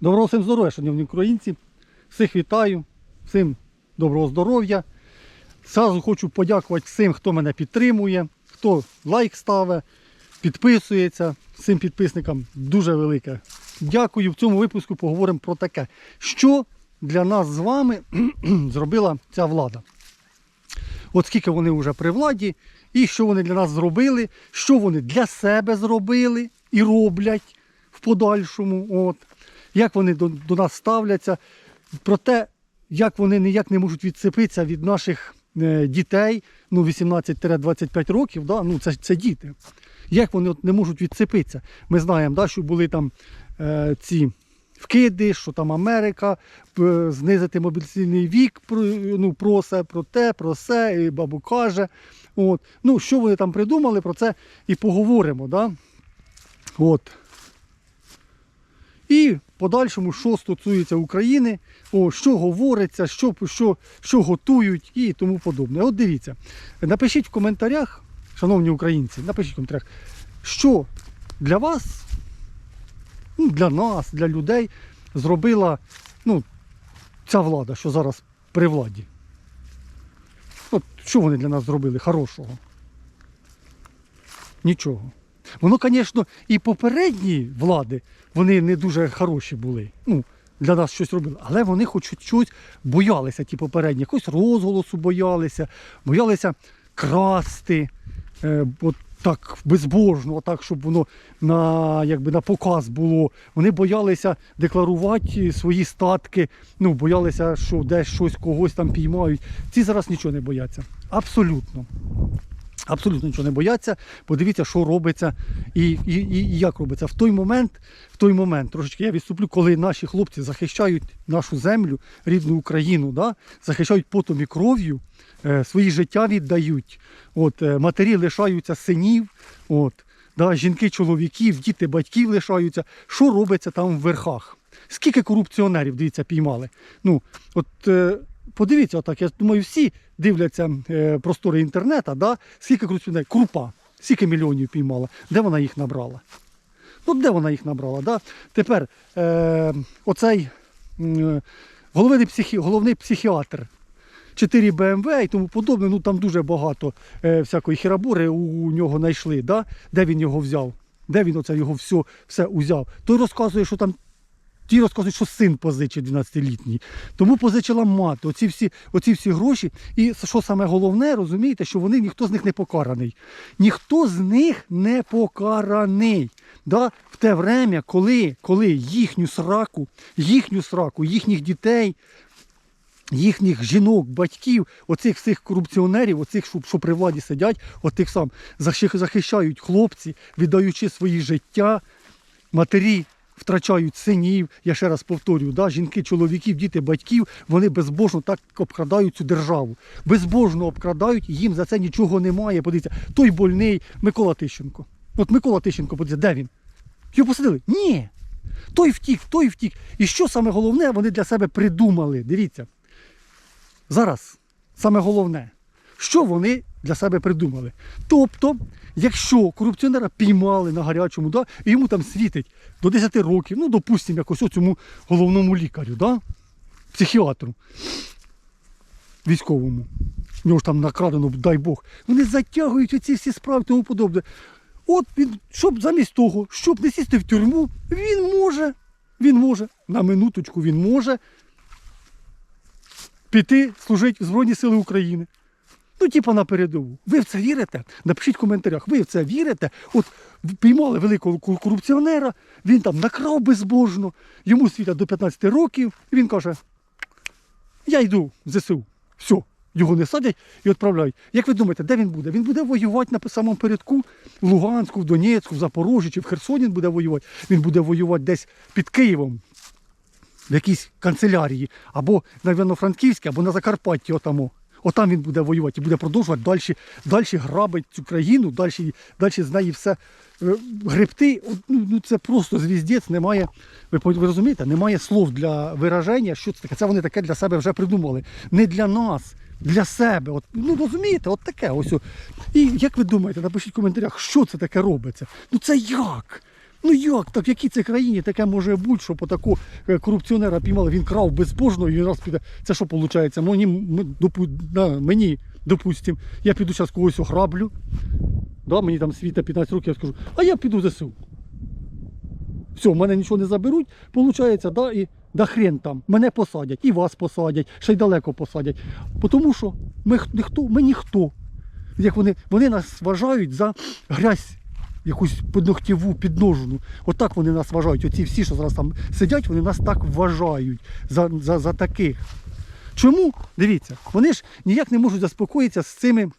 Доброго всім здоров'я, шановні українці. Всіх вітаю, всім доброго здоров'я. Зразу хочу подякувати всім, хто мене підтримує, хто лайк ставить, підписується. Всім підписникам дуже велике. Дякую. В цьому випуску поговоримо про таке, що для нас з вами зробила ця влада. От скільки вони вже при владі, і що вони для нас зробили, що вони для себе зробили і роблять в подальшому. От. Як вони до, до нас ставляться, про те, як вони ніяк не можуть відцепитися від наших е, дітей, ну 18-25 років, да? ну, це, це діти. Як вони от не можуть відцепитися? Ми знаємо, да, що були там е, ці вкиди, що там Америка, п- знизити мобілізаційний вік про- ну, просить про те, про все, і бабу каже. От. Ну, що вони там придумали, про це і поговоримо. Да? От. І в подальшому, що стосується України, о, що говориться, що, що, що готують і тому подобне. От дивіться, напишіть в коментарях, шановні українці, напишіть в коментарях, що для вас, ну, для нас, для людей зробила ну, ця влада, що зараз при владі. От що вони для нас зробили хорошого? Нічого. Воно, звісно, і попередні влади, вони не дуже хороші були. Ну, для нас щось робили. Але вони хоч щось боялися, ті попередні. Якось розголосу боялися, боялися красти. Е, от так безбожно, так, щоб воно на, якби, на показ було. Вони боялися декларувати свої статки, ну, боялися, що десь щось когось там піймають. Ці зараз нічого не бояться. Абсолютно. Абсолютно нічого не бояться. Подивіться, що робиться і, і, і, як робиться. В той момент, в той момент, трошечки я відступлю, коли наші хлопці захищають нашу землю, рідну Україну, да? захищають потом і кров'ю, е, свої життя віддають. От, е, матері лишаються синів, от, да? жінки, чоловіків, діти, батьків лишаються. Що робиться там в верхах? Скільки корупціонерів, дивіться, піймали. Ну, от, е, подивіться, отак, я думаю, всі дивляться е, простори інтернету, да? скільки корупціонерів, крупа, скільки мільйонів піймала, де вона їх набрала? Ну, де вона їх набрала? Да? Тепер е, оцей м, головний, психі, головний психіатр 4 БМВ і тому подобне, ну там дуже багато е, всякої хірабури у нього знайшли, да? де він його взяв, де він оце його все, все узяв. Той розказує, що там Ті розказують, що син позичив 12-літній. Тому позичила мати. Оці всі, оці всі гроші. І що саме головне, розумієте, що вони ніхто з них не покараний. Ніхто з них не покараний. Да? В те время, коли, коли їхню сраку, їхню сраку, їхніх дітей, їхніх жінок, батьків, оцих всіх корупціонерів, оцих, що, що при владі сидять, отих сам захищають хлопці, віддаючи свої життя, матері втрачають синів, я ще раз повторюю, да, жінки, чоловіків, діти, батьків, вони безбожно так обкрадають цю державу. Безбожно обкрадають, їм за це нічого немає. Подивіться, той больний Микола Тищенко. От Микола Тищенко, подивіться, де він? Його посадили? Ні. Той втік, той втік. І що саме головне, вони для себе придумали. Дивіться. Зараз саме головне, що вони для себе придумали. Тобто, якщо корупціонера піймали на гарячому, да, і йому там світить до 10 років, ну, допустимо, якось цьому головному лікарю, да, психіатру військовому, в нього ж там накрадено, дай Бог, вони затягують оці всі справи тому подобне. От він, щоб замість того, щоб не сісти в тюрму, він може, він може, на минуточку він може піти служити в Збройні Сили України. Ну, типа на передову. Ви в це вірите? Напишіть в коментарях, ви в це вірите? От піймали великого корупціонера, він там накрав безбожно, йому світять до 15 років, і він каже: Я йду в ЗСУ. Все, його не садять і відправляють. Як ви думаєте, де він буде? Він буде воювати на самому передку в Луганську, в Донецьку, в Запорожжі чи в Херсоні він буде воювати. Він буде воювати десь під Києвом, в якійсь канцелярії, або на Івано-Франківській, або на Закарпатті отамо. Отам він буде воювати і буде продовжувати далі, далі грабити цю країну, далі, далі з неї все е, гребти. Ну, ну, це просто звіздець, немає, ви, ви розумієте, немає слов для вираження, що це таке. Це вони таке для себе вже придумали. Не для нас, для себе. От, ну розумієте, от таке ось. І як ви думаєте, напишіть в коментарях, що це таке робиться? Ну це як? Ну як так, в якій це країні таке може бути, що по таку е, корупціонера піймали, він крав безбожно і раз піде. Це що виходить? Мені, мені, допустим, я піду зараз когось ограблю, да, мені там світа 15 років, я скажу, а я піду в ЗСУ. Все, в мене нічого не заберуть, виходить, да, і да хрен там. Мене посадять, і вас посадять, ще й далеко посадять. Тому що ми ніхто, ми ніхто. Як вони, вони нас вважають за грязь якусь подногтєву, підножену. Отак вони нас вважають. Оці всі, що зараз там сидять, вони нас так вважають за, за, за таких. Чому? Дивіться, вони ж ніяк не можуть заспокоїтися з цими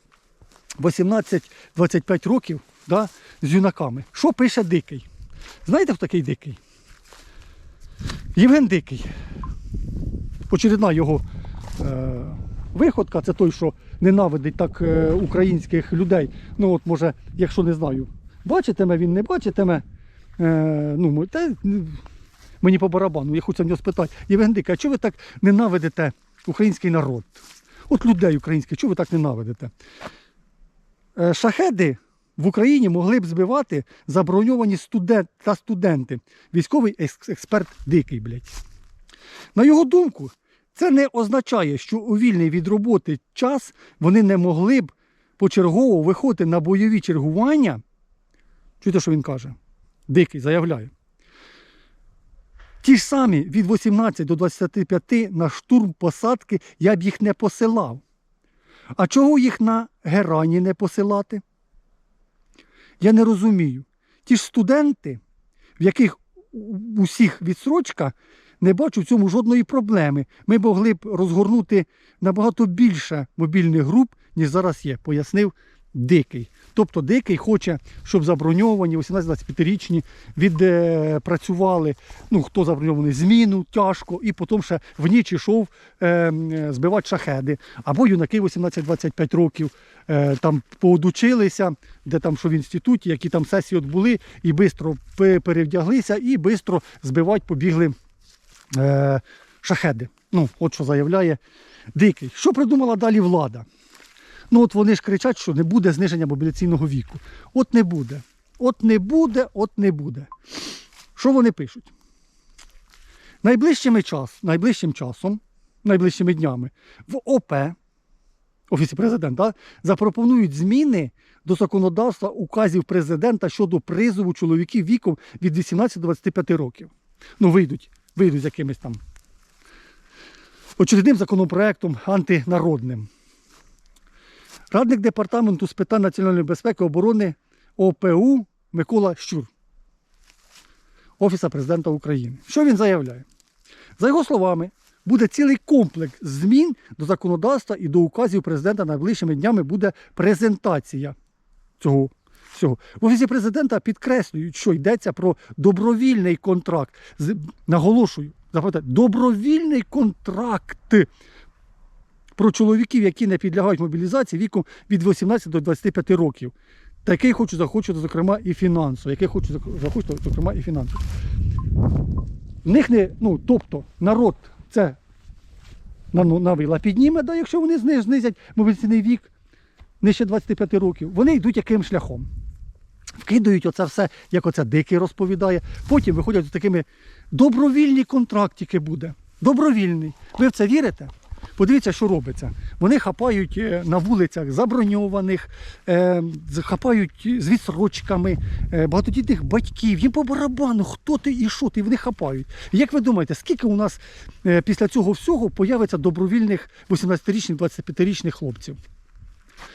18-25 років да, з юнаками. Що пише Дикий? Знаєте, хто такий Дикий? Євген Дикий. Очередна його е, виходка, це той, що ненавидить так е, українських людей. Ну от може, якщо не знаю, бачитиме він, не бачитиме. Е, ну, та, мені по барабану, я хочу в нього спитати. Євген Дикий, а чого ви так ненавидите український народ? От людей українських, чого ви так ненавидите? Е, Шахеди в Україні могли б збивати заброньовані студент та студенти. Військовий експерт дикий, блядь. На його думку, це не означає, що у вільний від роботи час вони не могли б почергово виходити на бойові чергування. Чуєте, що він каже? Дикий заявляє. Ті ж самі від 18 до 25 на штурм посадки я б їх не посилав. А чого їх на Герані не посилати? Я не розумію. Ті ж студенти, в яких усіх відсрочка, не бачу в цьому жодної проблеми. Ми могли б розгорнути набагато більше мобільних груп, ніж зараз є, пояснив Дикий. Тобто Дикий хоче, щоб заброньовані 18-25-річні відпрацювали, ну хто заброньований, зміну тяжко, і потім ще в ніч ішов е, збивати шахеди. Або юнаки 18-25 років е, там поодучилися, де там що в інституті, які там сесії от були, і швидко перевдяглися, і швидко збивати побігли е, шахеди. Ну, от що заявляє Дикий. Що придумала далі влада? Ну, от вони ж кричать, що не буде зниження мобіляційного віку. От не буде. От не буде, от не буде. Що вони пишуть? Найближчими час, найближчим часом, найближчими днями в ОП, Офісі президента, запропонують зміни до законодавства указів президента щодо призову чоловіків віком від 18 до 25 років. Ну, вийдуть, вийдуть з якимось там очередним законопроектом антинародним. Радник департаменту з питань національної безпеки оборони ОПУ Микола Щур. Офіса президента України. Що він заявляє? За його словами, буде цілий комплекс змін до законодавства і до указів президента найближчими днями буде презентація цього всього. В офісі президента підкреслюють, що йдеться про добровільний контракт. Наголошую, добровільний контракт про чоловіків, які не підлягають мобілізації віком від 18 до 25 років. Такий хочу захочу, зокрема, і фінансово, який хочу зак- захочу, зокрема, і фінансово. В них не, ну, тобто, народ це на, ну, на вила підніме, да, якщо вони зни- знизять мобілізаційний вік нижче 25 років, вони йдуть яким шляхом. Вкидають оце все, як оце дикий розповідає. Потім виходять з такими добровільні контрактики буде. Добровільний. Ви в це вірите? Подивіться, що робиться. Вони хапають е, на вулицях заброньованих, е, хапають з відсрочками е, багатодітних батьків. Їм по барабану, хто ти і що ти, вони хапають. Як ви думаєте, скільки у нас е, після цього всього появиться добровільних 18-річних, 25-річних хлопців?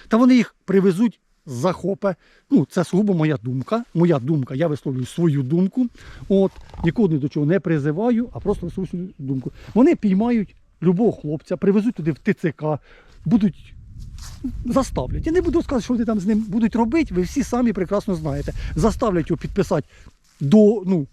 Та вони їх привезуть захопе. Ну, це сугубо моя думка. Моя думка, я висловлюю свою думку. От, нікого ні до чого не призиваю, а просто висловлюю думку. Вони піймають любого хлопця, привезуть туди в ТЦК, будуть. Заставлять. Я не буду сказати, що вони там з ним будуть робити, ви всі самі прекрасно знаєте. Заставлять його підписати до, ну,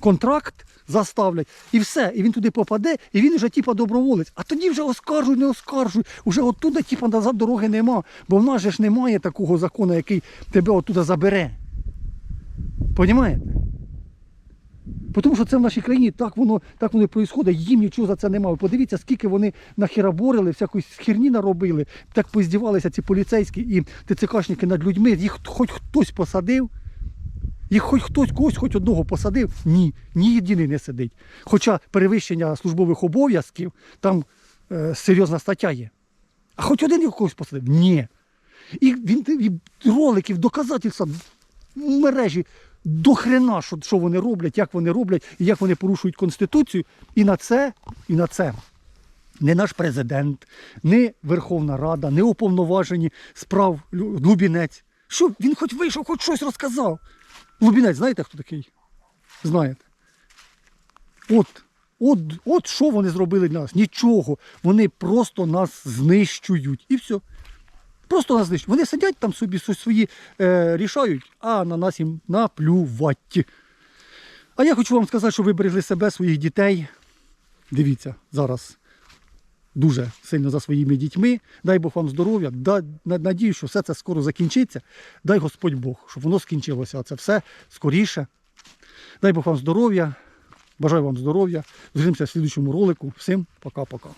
контракт, заставлять, і все. І він туди попаде, і він вже типа доброволець. А тоді вже оскаржуй, не оскаржуй. Уже оттуда, типа, назад дороги нема. Бо в нас же ж немає такого закону, який тебе оттуда забере. Понімаєте? Тому що це в нашій країні так воно так воно і проїсходить, їм нічого за це немає. Подивіться, скільки вони нахераборили, всякої херні наробили, так поздівалися ці поліцейські і ТЦКшники над людьми, їх хоч хтось посадив. Їх хоч хтось когось хоч одного посадив, ні, ні єдиний не сидить. Хоча перевищення службових обов'язків там е, серйозна стаття є. А хоч один його когось посадив? Ні. І він і роликів, доказательства в мережі до хрена, що, що вони роблять, як вони роблять, і як вони порушують Конституцію. І на це, і на це. Не наш президент, не Верховна Рада, не уповноважені справ Лубінець. Що він хоч вийшов, хоч щось розказав. Лубінець, знаєте, хто такий? Знаєте. От, от, от що вони зробили для нас? Нічого. Вони просто нас знищують. І все. Просто нас знищують. Вони сидять там собі щось свої е, рішають, а на нас їм наплювать. А я хочу вам сказати, що ви берегли себе, своїх дітей. Дивіться, зараз дуже сильно за своїми дітьми. Дай Бог вам здоров'я. Надію, що все це скоро закінчиться. Дай Господь Бог, щоб воно скінчилося. Це все скоріше. Дай Бог вам здоров'я. Бажаю вам здоров'я. Зустрінемося в слідчому ролику. Всім пока-пока.